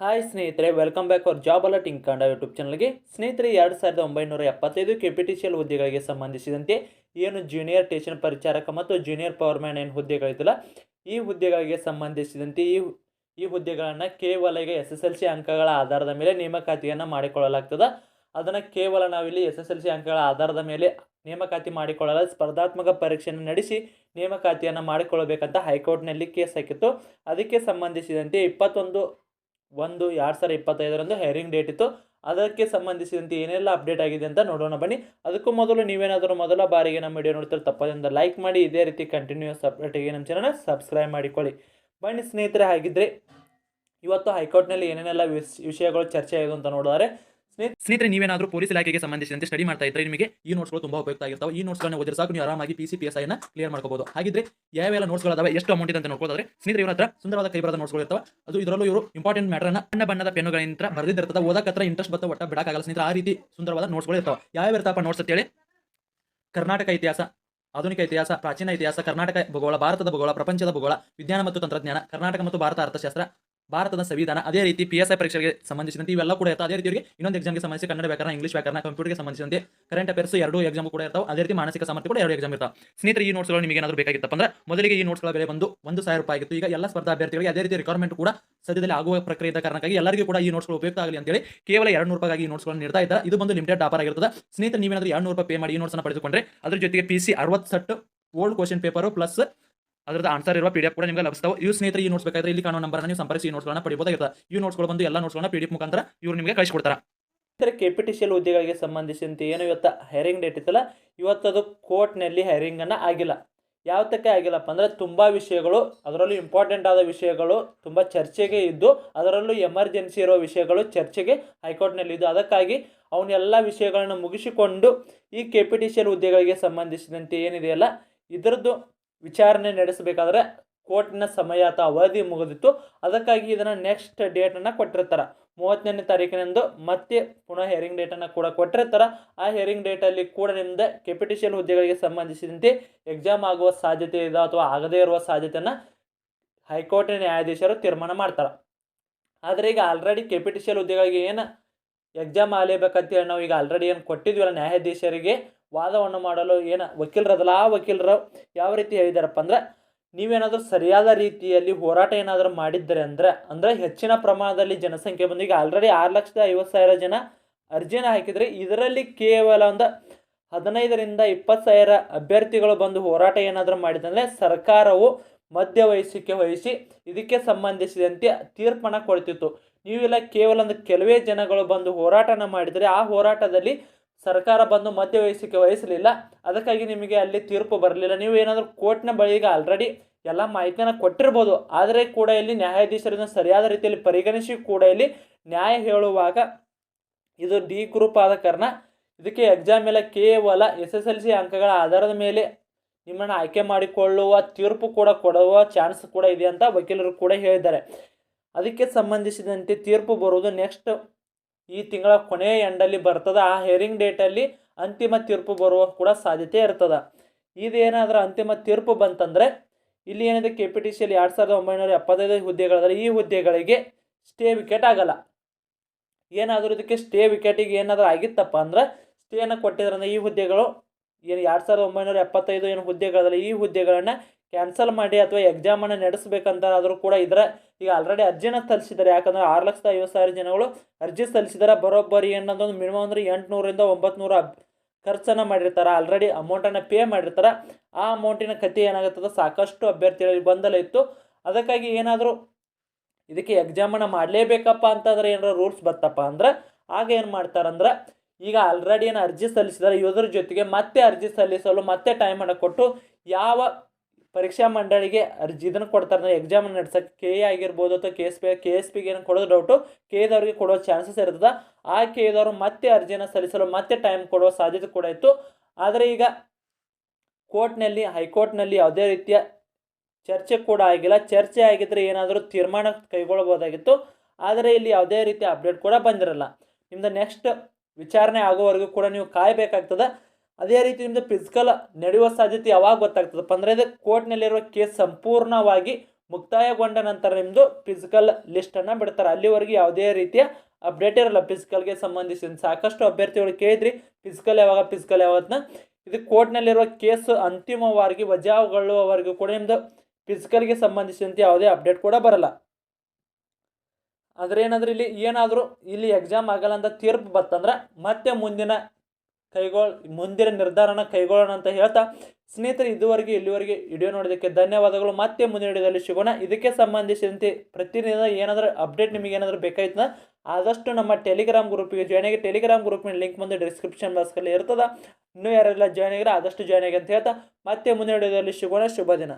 Hi ಸ್ನೇಹಿತರೆ welcome back our job alert ಇಂಕಾಂಡ YouTube ಚಾನಲ್ಗೆ ಸ್ನೇಹಿತರೆ, ಎರಡು ಸಾವಿರದ ಒಂಬೈನೂರ ಎಪ್ಪತ್ತೈದು ಕೆಪಿಟಿಷಿಯಲ್ ಹುದ್ದೆಗಳಿಗೆ ಸಂಬಂಧಿಸಿದಂತೆ ಏನು ಜೂನಿಯರ್ ಟೇಷನ್ ಪರಿಚಾರಕ ಮತ್ತು ಜೂನಿಯರ್ ಪವರ್ ಮ್ಯಾನ್ ಏನು ಹುದ್ದೆಗಳಿದ್ದಲ್ಲ ಈ ಹುದ್ದೆಗಳಿಗೆ ಸಂಬಂಧಿಸಿದಂತೆ ಈ ಈ ಹುದ್ದೆಗಳನ್ನು ಕೇವಲ ಈಗ ಎಸ್ ಎಸ್ ಎಲ್ ಸಿ ಅಂಕಗಳ ಆಧಾರದ ಮೇಲೆ ನೇಮಕಾತಿಯನ್ನು ಮಾಡಿಕೊಳ್ಳಲಾಗ್ತದೆ. ಅದನ್ನು ಕೇವಲ ನಾವಿಲ್ಲಿ ಎಸ್ ಎಸ್ ಎಲ್ ಸಿ ಅಂಕಗಳ ಆಧಾರದ ಮೇಲೆ ನೇಮಕಾತಿ ಮಾಡಿಕೊಳ್ಳಲು ಸ್ಪರ್ಧಾತ್ಮಕ ಪರೀಕ್ಷೆಯನ್ನು ನಡೆಸಿ ನೇಮಕಾತಿಯನ್ನು ಮಾಡಿಕೊಳ್ಳಬೇಕಂತ ಹೈಕೋರ್ಟ್ನಲ್ಲಿ ಕೇಸ್ ಹಾಕಿತ್ತು. ಅದಕ್ಕೆ ಸಂಬಂಧಿಸಿದಂತೆ ಇಪ್ಪತ್ತೊಂದು ಒಂದು ಎರಡು ಸಾವಿರ ಇಪ್ಪತ್ತೈದರಂದು ಹೇರಿಂಗ್ ಡೇಟ್ ಇತ್ತು. ಅದಕ್ಕೆ ಸಂಬಂಧಿಸಿದಂತೆ ಏನೆಲ್ಲ ಅಪ್ಡೇಟ್ ಆಗಿದೆ ಅಂತ ನೋಡೋಣ ಬನ್ನಿ. ಅದಕ್ಕೂ ಮೊದಲು ನೀವೇನಾದರೂ ಮೊದಲ ಬಾರಿಗೆ ನಮ್ಮ ವಿಡಿಯೋ ನೋಡ್ತಾರೆ ತಪ್ಪದಿಂದ ಲೈಕ್ ಮಾಡಿ, ಇದೇ ರೀತಿ ಕಂಟಿನ್ಯೂಸ್ ಅಪ್ಡೇಟಿಗೆ ನಮ್ಮ ಚಾನಲ್ನ ಸಬ್ಸ್ಕ್ರೈಬ್ ಮಾಡಿಕೊಳ್ಳಿ. ಬನ್ನಿ ಸ್ನೇಹಿತರೆ, ಹಾಗಿದ್ರೆ ಇವತ್ತು ಹೈಕೋರ್ಟ್ನಲ್ಲಿ ಏನೇನೆಲ್ಲ ವಿಷಯಗಳು ಚರ್ಚೆ ಆಗಿದೆ ಅಂತ ನೋಡಿದರೆ ಸ್ನೇಹಿತರೆ, ನೀವೇನಾದ್ರೂ ಪೊಲೀಸ್ ಇಲಾಖೆಗೆ ಸಂಬಂಧಿಸಿದಂತೆ ಸ್ಟಡಿ ಮಾಡ್ತಾ ಇದ್ರೆ ನಿಮಗೆ ಈ ನೋಟ್ಸ್ಗಳು ತುಂಬಾ ಉಪಯುಕ್ತ ಆಗಿರ್ತಾವೆ. ಈ ನೋಟ್ಸ್ಗಳನ್ನ ಓದಿದ್ರೆ ಸಾಕು, ನೀವು ಆರಾಮಾಗಿ ಪಿ ಸಿ ಪಿ ಎಸ್ ಐನ ಕ್ಲಿಯರ್ ಮಾಡ್ಕೋಬಹುದು ಹಾಗಿದ್ರೆ ಯಾವೆಲ್ಲ ನೋಟ್ಸ್ಗಳು ಅದಾವೆ ಎಷ್ಟು ಅಮೌಂಟ್ ಇದೆ ಅಂತ ನೋಡ್ಕೋದ್ರೆ ಸ್ನೇಹಿತರೆ, ಇವರ ಹತ್ರ ಸುಂದರವಾದ ಕೈ ಬರದ ನೋಟ್ಸ್ಗಳು ಇರ್ತಾವೆ. ಅದು ಇದರಲ್ಲೂ ಇವರು ಇಂಪಾರ್ಟೆಂಟ್ ಮ್ಯಾಟರ್ನ ಬಣ್ಣ ಬಣ್ಣದ ಪೆನ್ನುಗಳಿಂದ ಬರೆದಿರ್ತದೆ ಓದಕ್ಕೆ ಹತ್ರ ಇಂಟ್ರೆಸ್ಟ್ ಬತ್ತ ಒಟ್ಟ ಬಿಡಕ್ಕಾಗಲ್ಲ. ಸ್ನೇಹಿತರೆ, ಆ ರೀತಿ ಸುಂದರವಾದ ನೋಟ್ಸ್ಗಳು ಇರ್ತಾವೆ. ಯಾವ ಇರ್ತಾವಪ್ಪ ನೋಟ್ಸ್ ಅಂತೇಳಿ? ಕರ್ನಾಟಕ ಇತಿಹಾಸ, ಆಧುನಿಕ ಇತಿಹಾಸ, ಪ್ರಾಚೀನ ಇತಿಹಾಸ, ಕರ್ನಾಟಕ ಭೂಗೋಳ, ಭಾರತದ ಭೂಗೋಳ, ಪ್ರಪಂಚದ ಭೂಗೋಳ, ವಿಜ್ಞಾನ ಮತ್ತು ತಂತ್ರಜ್ಞಾನ, ಕರ್ನಾಟಕ ಮತ್ತು ಭಾರತ ಅರ್ಥಶಾಸ್ತ್ರ ಭಾರತದ ಸಂವಿಧಾನ, ಅದೇ ರೀತಿ ಪಿ ಎಸ್ ಐ ಪರೀಕ್ಷೆಗೆ ಸಂಬಂಧಿಸಿದಂತೆ ಇವೆಲ್ಲ ಕೂಡ ಇರ್ತಾವೆ. ಅದೇ ರೀತಿ ಇವರಿಗೆ ಇನ್ನೊಂದು ಎಕ್ಸಾಮ್ಗೆ ಸಂಬಂಧಿಸಿ ಕನ್ನಡ ವ್ಯಾಕರಣ ಇಂಗ್ಲಿಷ್ ವ್ಯಾಕರಣ ಕಂಪ್ಯೂಟರ್ಗೆ ಸಂಬಂಧಿಸಿದಂತೆ ಕರೆಂಟ್ ಅಫೇರ್ಸ್ ಎರಡು ಎಕ್ಸಾಮ್ ಕೂಡ ಇರ್ತಾವೆ. ಅದೇ ರೀತಿ ಮಾನಸಿಕ ಸಾಮರ್ಥ್ಯ ಕೂಡ ಎರಡು ಎಕ್ಸಾಮ್ ಇರ್ತಾವೆ. ಸ್ನೇಹಿತರೆ, ಈ ನೋಟ್ಸ್ಗಳು ನಿಮಗೆ ಏನಾದರೂ ಬೇಕಾಗಿತ್ತಪ್ಪ ಅಂದ್ರೆ ಮೊದಲಿಗೆ ಈ ನೋಟ್ಸ್ಗಳ ಬೆಲೆ ಬಂದು ಒಂದು ಸಾವಿರ ರೂಪಾಯಿ ಆಗಿತ್ತು. ಈಗ ಎಲ್ಲ ಸ್ಪರ್ಧಾ ಅಭ್ಯರ್ಥಿಗಳಿಗೆ ಅದೇ ರೀತಿ ರಿಕ್ವೈರ್ಮೆಂಟ್ ಕೂಡ ಸದ್ಯದಲ್ಲಿ ಆಗುವ ಪ್ರಕ್ರಿಯೆ ಕಾರಣಕ್ಕಾಗಿ ಎಲ್ಲರಿಗೂ ಕೂಡ ಈ ನೋಟ್ಸ್ಗಳು ಉಪಯುಕ್ತ ಆಗಲಿ ಅಂತೇಳಿ ಕೇವಲ ಎರಡು ನೂರು ರೂಪಾಯಿ ಈ ನೋಟ್ಸ್ಗಳನ್ನು ನೀಡ್ತಾ ಇದ್ದಾರೆ. ಇದು ಬಂದು ಲಿಮಿಟೆಡ್ ಆಫರ್ ಆಗಿರ್ತದೆ. ಸ್ನೇಹಿತರೆ, ನೀವೇನಾದರೂ ಎರಡು ನೂರು ರೂಪಾಯಿ ಪೇ ಮಾಡಿ ಈ ನೋಟ್ಸ್ನ ಪಡೆದುಕೊಂಡ್ರೆ ಅದ್ರ ಜೊತೆಗೆ ಪಿ ಸಿ ಅರವತ್ತು set old question paper plus ಅದರದ ಆನ್ಸರ್ ಇರುವ ಪಿ ಕೂಡ ನಿಮಗೆ ಲಭಿಸ್ತಾವೆ. ಇವು ಸ್ನೇಹಿತರೆ ಈ ನೋಟ್ಸ್ ಬೇಕಾದ್ರೆ ಇಲ್ಲಿ ಕಾಣೋ ನಂಬರ್ ನೀವು ಸಂಪರ್ಕಿಸಿ, ಈ ನೋಟ್ಸ್ಗಳನ್ನ ಪಡಿಬೋದಾಗಿರ್ತದೆ ಈ ನೋಟ್ಸ್ಗಳು ಬಂದು ಎಲ್ಲ ನೋಟ್ಸ್ಗಳನ್ನ ಪಿ ಡಿ ಎಫ್ ಮುಖಾಂತರ ಇವರು ನಿಮಗೆ ಕಳಿಸ್ಕೊಡ್ತಾರೆ ಕೆಪಿಟಿಷಿಯಲ್ ಹುದ್ದೆಗಳಿಗೆ ಸಂಬಂಧಿಸಿದಂತೆ ಏನು ಇವತ್ತು ಹೈರಿಂಗ್ ಡೇಟ್ ಇತ್ತಲ್ಲ? ಇವತ್ತದು ಕೋರ್ಟ್ನಲ್ಲಿ ಹೈರಿಂಗನ್ನು ಆಗಿಲ್ಲ. ಯಾವತ್ತಕ್ಕೆ ಆಗಿಲ್ಲಪ್ಪ ಅಂದರೆ ತುಂಬ ವಿಷಯಗಳು, ಅದರಲ್ಲೂ ಇಂಪಾರ್ಟೆಂಟ್ ಆದ ವಿಷಯಗಳು ತುಂಬ ಚರ್ಚೆಗೆ ಇದ್ದು, ಅದರಲ್ಲೂ ಎಮರ್ಜೆನ್ಸಿ ಇರೋ ವಿಷಯಗಳು ಚರ್ಚೆಗೆ ಹೈಕೋರ್ಟ್ನಲ್ಲಿ ಇದ್ದು, ಅದಕ್ಕಾಗಿ ಅವನ್ನೆಲ್ಲ ವಿಷಯಗಳನ್ನು ಮುಗಿಸಿಕೊಂಡು ಈ ಕೆಪಿಟಿಷಿಯಲ್ ಹುದ್ದೆಗಳಿಗೆ ಸಂಬಂಧಿಸಿದಂತೆ ಏನಿದೆಯಲ್ಲ, ಇದರದ್ದು ವಿಚಾರಣೆ ನಡೆಸಬೇಕಾದ್ರೆ ಕೋರ್ಟಿನ ಸಮಯ ಅಥವಾ ಅವಧಿ ಮುಗಿದಿತ್ತು. ಅದಕ್ಕಾಗಿ ಇದನ್ನು ನೆಕ್ಸ್ಟ್ ಡೇಟನ್ನು ಕೊಟ್ಟಿರ್ತಾರೆ. ಮೂವತ್ತನೇ ತಾರೀಕಿನಂದು ಮತ್ತೆ ಪುನಃ ಹೇರಿಂಗ್ ಡೇಟನ್ನು ಕೂಡ ಕೊಟ್ಟಿರ್ತಾರೆ. ಆ ಹೇರಿಂಗ್ ಡೇಟಲ್ಲಿ ಕೂಡ ನಿಮ್ದು ಕೆಪಿಟಿಷಿಯಲ್ ಹುದ್ದೆಗಳಿಗೆ ಸಂಬಂಧಿಸಿದಂತೆ ಎಕ್ಸಾಮ್ ಆಗುವ ಸಾಧ್ಯತೆ ಇದೆ ಅಥವಾ ಆಗದೇ ಇರುವ ಸಾಧ್ಯತೆಯನ್ನು ಹೈಕೋರ್ಟಿನ ನ್ಯಾಯಾಧೀಶರು ತೀರ್ಮಾನ ಮಾಡ್ತಾರೆ. ಆದರೆ ಈಗ ಆಲ್ರೆಡಿ ಕೆಪಿಟಿಷಿಯಲ್ ಹುದ್ದೆಗಳಿಗೆ ಏನು ಎಕ್ಸಾಮ್ ಆಗಲೇಬೇಕಂತೇಳಿ ನಾವು ಈಗ ಆಲ್ರೆಡಿ ಏನು ಕೊಟ್ಟಿದ್ವಲ್ಲ ನ್ಯಾಯಾಧೀಶರಿಗೆ ವಾದವನ್ನು ಮಾಡಲು ಏನು ವಕೀಲರದಲ್ಲ, ಆ ವಕೀಲರು ಯಾವ ರೀತಿ ಹೇಳಿದಾರಪ್ಪ ಅಂದ್ರೆ, ನೀವೇನಾದರೂ ಸರಿಯಾದ ರೀತಿಯಲ್ಲಿ ಹೋರಾಟ ಏನಾದರೂ ಮಾಡಿದ್ದರೆ ಅಂದರೆ ಅಂದರೆ ಹೆಚ್ಚಿನ ಪ್ರಮಾಣದಲ್ಲಿ ಜನಸಂಖ್ಯೆ ಬಂದು ಈಗ ಆಲ್ರೆಡಿ ಆರು ಲಕ್ಷದ ಐವತ್ತು ಸಾವಿರ ಜನ ಅರ್ಜಿನ ಹಾಕಿದರೆ. ಇದರಲ್ಲಿ ಕೇವಲ ಒಂದು ಹದಿನೈದರಿಂದ ಇಪ್ಪತ್ತು ಸಾವಿರ ಅಭ್ಯರ್ಥಿಗಳು ಬಂದು ಹೋರಾಟ ಏನಾದರೂ ಮಾಡಿದಂದರೆ ಸರ್ಕಾರವು ಮಧ್ಯವಹಿಸಿಕೆ ವಹಿಸಿ ಇದಕ್ಕೆ ಸಂಬಂಧಿಸಿದಂತೆ ತೀರ್ಪನ್ನು ಕೊಡ್ತಿತ್ತು. ನೀವೆಲ್ಲ ಕೇವಲ ಒಂದು ಕೆಲವೇ ಜನಗಳು ಬಂದು ಹೋರಾಟನ ಮಾಡಿದರೆ. ಆ ಹೋರಾಟದಲ್ಲಿ ಸರ್ಕಾರ ಬಂದು ಮಧ್ಯವಹಿಸಿಕೆ ವಹಿಸಲಿಲ್ಲ ಅದಕ್ಕಾಗಿ ನಿಮಗೆ ಅಲ್ಲಿ ತೀರ್ಪು ಬರಲಿಲ್ಲ. ನೀವು ಏನಾದರೂ ಕೋರ್ಟ್ನ ಬಳಿಗೆ ಆಲ್ರೆಡಿ ಎಲ್ಲ ಮಾಹಿತಿಯನ್ನು ಕೊಟ್ಟಿರ್ಬೋದು, ಆದರೆ ಕೂಡ ಇಲ್ಲಿ ನ್ಯಾಯಾಧೀಶರನ್ನು ಸರಿಯಾದ ರೀತಿಯಲ್ಲಿ ಪರಿಗಣಿಸಿ ಕೂಡ ಇಲ್ಲಿ ನ್ಯಾಯ ಹೇಳುವಾಗ ಇದು ಡಿ ಗ್ರೂಪ್ ಆದ ಕಾರಣ ಇದಕ್ಕೆ ಎಕ್ಸಾಮ್ ಮೇಲೆ ಕೇವಲ ಎಸ್ ಎಸ್ ಎಲ್ ಸಿ ಅಂಕಗಳ ಆಧಾರದ ಮೇಲೆ ನಿಮ್ಮನ್ನು ಆಯ್ಕೆ ಮಾಡಿಕೊಳ್ಳುವ ತೀರ್ಪು ಕೂಡ ಕೊಡುವ ಚಾನ್ಸ್ ಕೂಡ ಇದೆ ಅಂತ ವಕೀಲರು ಕೂಡ ಹೇಳಿದ್ದಾರೆ. ಅದಕ್ಕೆ ಸಂಬಂಧಿಸಿದಂತೆ ತೀರ್ಪು ಬರುವುದು ನೆಕ್ಸ್ಟ್ ಈ ತಿಂಗಳ ಕೊನೆಯ ಎಂಡಲ್ಲಿ ಬರ್ತದೆ. ಆ ಹೇರಿಂಗ್ ಡೇಟಲ್ಲಿ ಅಂತಿಮ ತೀರ್ಪು ಬರುವ ಕೂಡ ಸಾಧ್ಯತೆ ಇರ್ತದೆ. ಇದೇನಾದರೂ ಅಂತಿಮ ತೀರ್ಪು ಬಂತಂದರೆ ಇಲ್ಲಿ ಏನಿದೆ ಕೆ ಪಿ ಟಿ ಸಿಯಲ್ಲಿ ಎರಡು ಸಾವಿರದ ಒಂಬೈನೂರ ಎಪ್ಪತ್ತೈದು ಹುದ್ದೆಗಳಾದರೆ ಈ ಹುದ್ದೆಗಳಿಗೆ ಸ್ಟೇ ವಿಕೆಟ್ ಆಗಲ್ಲ. ಏನಾದರೂ ಇದಕ್ಕೆ ಸ್ಟೇ ವಿಕೆಟಿಗೆ ಏನಾದರೂ ಆಗಿತ್ತಪ್ಪ ಅಂದ್ರೆ ಸ್ಟೇನ ಕೊಟ್ಟಿದ್ರಂದ್ರೆ ಈ ಹುದ್ದೆಗಳು ಏನು ಎರಡು ಸಾವಿರದ ಒಂಬೈನೂರ ಎಪ್ಪತ್ತೈದು ಏನು ಹುದ್ದೆಗಳಲ್ಲ ಈ ಹುದ್ದೆಗಳನ್ನು ಕ್ಯಾನ್ಸಲ್ ಮಾಡಿ ಅಥವಾ ಎಕ್ಸಾಮನ್ನು ನಡೆಸಬೇಕಂತ ಆದರೂ ಕೂಡ ಇದರ ಈಗ ಆಲ್ರೆಡಿ ಅರ್ಜಿನ ಸಲ್ಲಿಸಿದ್ದಾರೆ. ಯಾಕಂದ್ರೆ ಆರು ಲಕ್ಷದ ಐವತ್ತು ಸಾವಿರ ಜನಗಳು ಅರ್ಜಿ ಸಲ್ಲಿಸಿದ್ದಾರೆ ಬರೋಬ್ಬರಿ ಅನ್ನೋದೊಂದು ಮಿನಿಮಮ್ ಅಂದರೆ ಎಂಟುನೂರಿಂದ ಒಂಬತ್ತು ನೂರ ಖರ್ಚನ್ನು ಮಾಡಿರ್ತಾರೆ. ಆಲ್ರೆಡಿ ಅಮೌಂಟನ್ನು ಪೇ ಮಾಡಿರ್ತಾರೆ. ಆ ಅಮೌಂಟಿನ ಕತೆ ಏನಾಗುತ್ತದೆ ಸಾಕಷ್ಟು ಅಭ್ಯರ್ಥಿಗಳಿಗೆ ಗೊಂದಲ ಇತ್ತು. ಅದಕ್ಕಾಗಿ ಏನಾದರೂ ಇದಕ್ಕೆ ಎಕ್ಸಾಮನ್ನು ಮಾಡಲೇಬೇಕಪ್ಪ ಅಂತಂದ್ರೆ ಏನಾರ ರೂಲ್ಸ್ ಬತ್ತಪ್ಪ ಅಂದ್ರೆ ಆಗ ಏನು ಮಾಡ್ತಾರಂದ್ರೆ ಈಗ ಆಲ್ರೆಡಿ ಏನು ಅರ್ಜಿ ಸಲ್ಲಿಸಿದ್ದಾರೆ ಇದ್ರ ಜೊತೆಗೆ ಮತ್ತೆ ಅರ್ಜಿ ಸಲ್ಲಿಸಲು ಮತ್ತೆ ಟೈಮನ್ನು ಕೊಟ್ಟು ಯಾವ ಪರೀಕ್ಷಾ ಮಂಡಳಿಗೆ ಅರ್ಜಿ ಇದನ್ನು ಕೊಡ್ತಾರೆ. ಎಕ್ಸಾಮ್ ನಡೆಸೋಕ್ಕೆ ಕೆ ಎ ಆಗಿರ್ಬೋದು ಅಥವಾ K S P K S ಪಿಗೆ ಏನು ಕೊಡೋದು ಡೌಟು ಕೆ ಎದವ್ರಿಗೆ ಕೊಡೋ ಚಾನ್ಸಸ್ ಇರ್ತದೆ. ಆ ಕೆ ಎದವರು ಮತ್ತೆ ಅರ್ಜಿಯನ್ನು ಸಲ್ಲಿಸಲು ಮತ್ತೆ ಟೈಮ್ ಕೊಡುವ ಸಾಧ್ಯತೆ ಕೂಡ ಇತ್ತು. ಆದರೆ ಈಗ ಕೋರ್ಟ್ನಲ್ಲಿ, ಹೈಕೋರ್ಟ್ನಲ್ಲಿ ಯಾವುದೇ ರೀತಿಯ ಚರ್ಚೆ ಕೂಡ ಆಗಿಲ್ಲ. ಚರ್ಚೆ ಆಗಿದ್ದರೆ ಏನಾದರೂ ತೀರ್ಮಾನ ಕೈಗೊಳ್ಬೋದಾಗಿತ್ತು. ಆದರೆ ಇಲ್ಲಿ ಯಾವುದೇ ರೀತಿಯ ಅಪ್ಡೇಟ್ ಕೂಡ ಬಂದಿರಲ್ಲ. ನಿಮ್ಮದು ನೆಕ್ಸ್ಟ್ ವಿಚಾರಣೆ ಆಗೋವರೆಗೂ ಕೂಡ ನೀವು ಕಾಯಬೇಕಾಗ್ತದೆ. ಅದೇ ರೀತಿ ನಿಮ್ದು ಫಿಸಿಕಲ್ ನಡೆಯುವ ಸಾಧ್ಯತೆ ಯಾವಾಗ ಗೊತ್ತಾಗ್ತದೆ? ಅಂದರೆ ಇದು ಕೋರ್ಟ್ನಲ್ಲಿರುವ ಕೇಸ್ ಸಂಪೂರ್ಣವಾಗಿ ಮುಕ್ತಾಯಗೊಂಡ ನಂತರ ನಿಮ್ಮದು ಫಿಸಿಕಲ್ ಲಿಸ್ಟನ್ನು ಬಿಡ್ತಾರೆ. ಅಲ್ಲಿವರೆಗೆ ಯಾವುದೇ ರೀತಿಯ ಅಪ್ಡೇಟ್ ಇರಲ್ಲ. ಫಿಸಿಕಲ್ಗೆ ಸಂಬಂಧಿಸಿದ ಸಾಕಷ್ಟು ಅಭ್ಯರ್ಥಿಗಳು ಕೇಳಿದ್ರಿ. ಫಿಸಿಕಲ್ ಯಾವಾಗ ಫಿಸಿಕಲ್ ಯಾವತ್ತನ್ನ ಇದು ಕೋರ್ಟ್ನಲ್ಲಿರುವ ಕೇಸ್ ಅಂತಿಮವಾಗಿ ವಜಾಗೊಳ್ಳುವವರೆಗೂ ಕೂಡ ನಿಮ್ಮದು ಫಿಸಿಕಲ್ಗೆ ಸಂಬಂಧಿಸಿದಂತೆ ಯಾವುದೇ ಅಪ್ಡೇಟ್ ಕೂಡ ಬರಲ್ಲ. ಆದರೆ ಏನಾದರೂ ಇಲ್ಲಿ ಏನಾದರೂ ಇಲ್ಲಿ ಎಕ್ಸಾಮ್ ಆಗಲ್ಲ ಅಂತ ತೀರ್ಪು ಬತ್ತಂದ್ರೆ ಮತ್ತೆ ಮುಂದಿನ ಕೈಗೊಳ್, ಮುಂದಿನ ನಿರ್ಧಾರನ ಕೈಗೊಳ್ಳೋಣ ಅಂತ ಹೇಳ್ತಾ, ಸ್ನೇಹಿತರೆ, ಇದುವರೆಗೆ, ಇಲ್ಲಿವರೆಗೆ ವಿಡಿಯೋ ನೋಡೋದಕ್ಕೆ ಧನ್ಯವಾದಗಳು. ಮತ್ತೆ ಮುಂದಿನ ವಿಡಿಯೋದಲ್ಲಿ ಸಿಗೋಣ. ಇದಕ್ಕೆ ಸಂಬಂಧಿಸಿದಂತೆ ಪ್ರತಿದಿನ ಏನಾದರೂ ಅಪ್ಡೇಟ್ ನಿಮಗೆ ಏನಾದರೂ ಬೇಕಾಯ್ತದ, ಆದಷ್ಟು ನಮ್ಮ ಟೆಲಿಗ್ರಾಮ್ ಗ್ರೂಪಿಗೆ ಜಾಯ್ನ್ ಆಗಿ, ಟೆಲಿಗ್ರಾಮ್ ಗ್ರೂಪಿನ ಲಿಂಕ್ ಮುಂದೆ ಡಿಸ್ಕ್ರಿಪ್ಷನ್ ಬಾಕ್ಸಲ್ಲಿ ಇರ್ತದೆ. ಇನ್ನೂ ಯಾರೆಲ್ಲ ಜಾಯ್ನ್ ಆಗಿರೋ ಆದಷ್ಟು ಜಾಯ್ನ್ ಆಗಿ ಅಂತ ಹೇಳ್ತಾ, ಮತ್ತೆ ಮುಂದಿನ ವಿಡಿಯೋದಲ್ಲಿ ಸಿಗೋಣ. ಶುಭ ದಿನ.